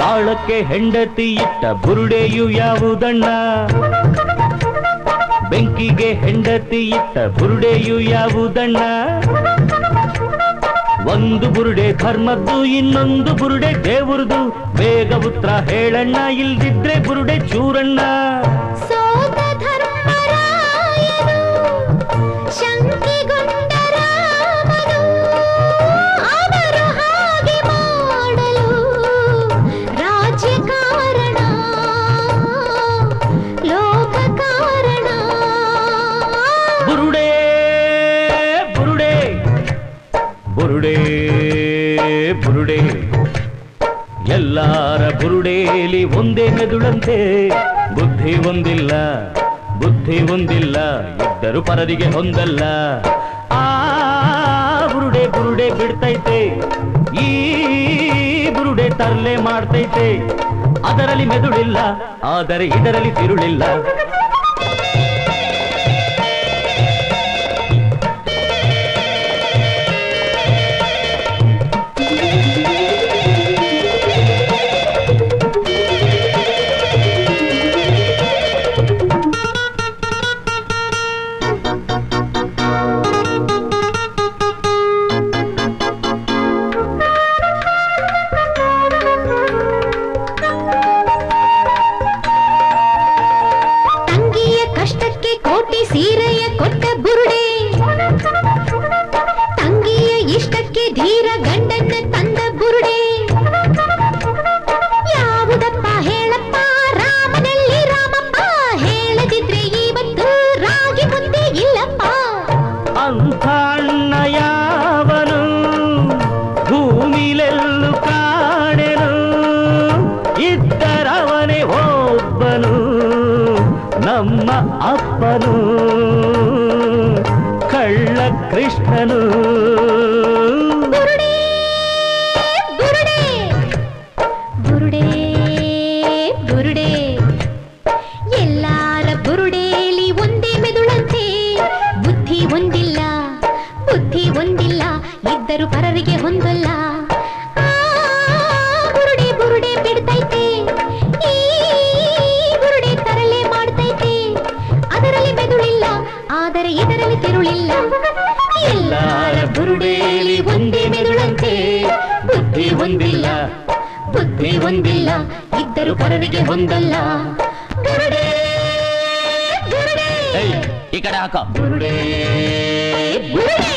ಬೆಂಕಿಗೆ ಹೆಂಡತಿ ಇಟ್ಟ ಬುರುಡೆಯು ಯಾವುದಣ್ಣ? ಬೆಂಕಿಗೆ ಹೆಂಡತಿ ಇಟ್ಟ ಬುರುಡೆಯು ಯಾವುದಣ್ಣ? ಒಂದು ಬುರುಡೆ ಧರ್ಮದ್ದು, ಇನ್ನೊಂದು ಬುರುಡೆ ದೇವರದು ಬೇಗ ಉತ್ತರ ಹೇಳಣ್ಣ, ಇಲ್ದಿದ್ರೆ ಬುರುಡೆ ಚೂರಣ್ಣ. ಬುರುಡೆ ಬುರುಡೆ. ಎಲ್ಲಾರ ಬುರುಡೇಲಿ ಒಂದೇ ಮೆದುಳಂತೆ. ಬುದ್ಧಿ ಒಂದಿಲ್ಲ ಬುದ್ಧಿ ಒಂದಿಲ್ಲ ಇದ್ದರು ಪರರಿಗೆ ಹೊಂದಲ್ಲ. ಆ ಬುರುಡೆ ಬುರುಡೆ ಬಿಡ್ತೈತೆ. ಈ ಬುರುಡೆ ತರ್ಲೆ ಮಾಡ್ತೈತೆ. ಅದರಲ್ಲಿ ಮೆದುಳಿಲ್ಲ, ಆದರೆ ಇದರಲ್ಲಿ ತಿರುಳಿಲ್ಲ. ಸೀರೆಯ ಕೊಟ್ಟ ಬುರುಡೆ. ತಂಗಿಯ ಇಷ್ಟಕ್ಕೆ ಧೀರ ಅಪ್ಪನು ಕಳ್ಳ ಕೃಷ್ಣನು. ಒಂದಿಲ್ಲ ಬುದ್ಧಿ ಒಂದಿಲ್ಲ ಇದ್ದರು ಪರರಿಗೆ ಹೊಂದಲ್ಲ. ಇದರಲ್ಲಿ ತಿರುಳಿಲ್ಲ ಎಲ್ಲಾರ ಬುರುಡೇಲಿ ಒಂದೇ ಮೆದುಳಂತೆ ಬುದ್ಧಿ ಒಂದಿಲ್ಲ ಬುದ್ಧಿ ಒಂದಿಲ್ಲ ಇದ್ದರು ಪರರಿಗೆ ಹೊಂದಲ್ಲ ಬುರುಡೆ ಬುರುಡೆ ಏಯ್, ಈ ಕಡೆ ಹಾಕ ಬುರುಡೆ ಬುರುಡೆ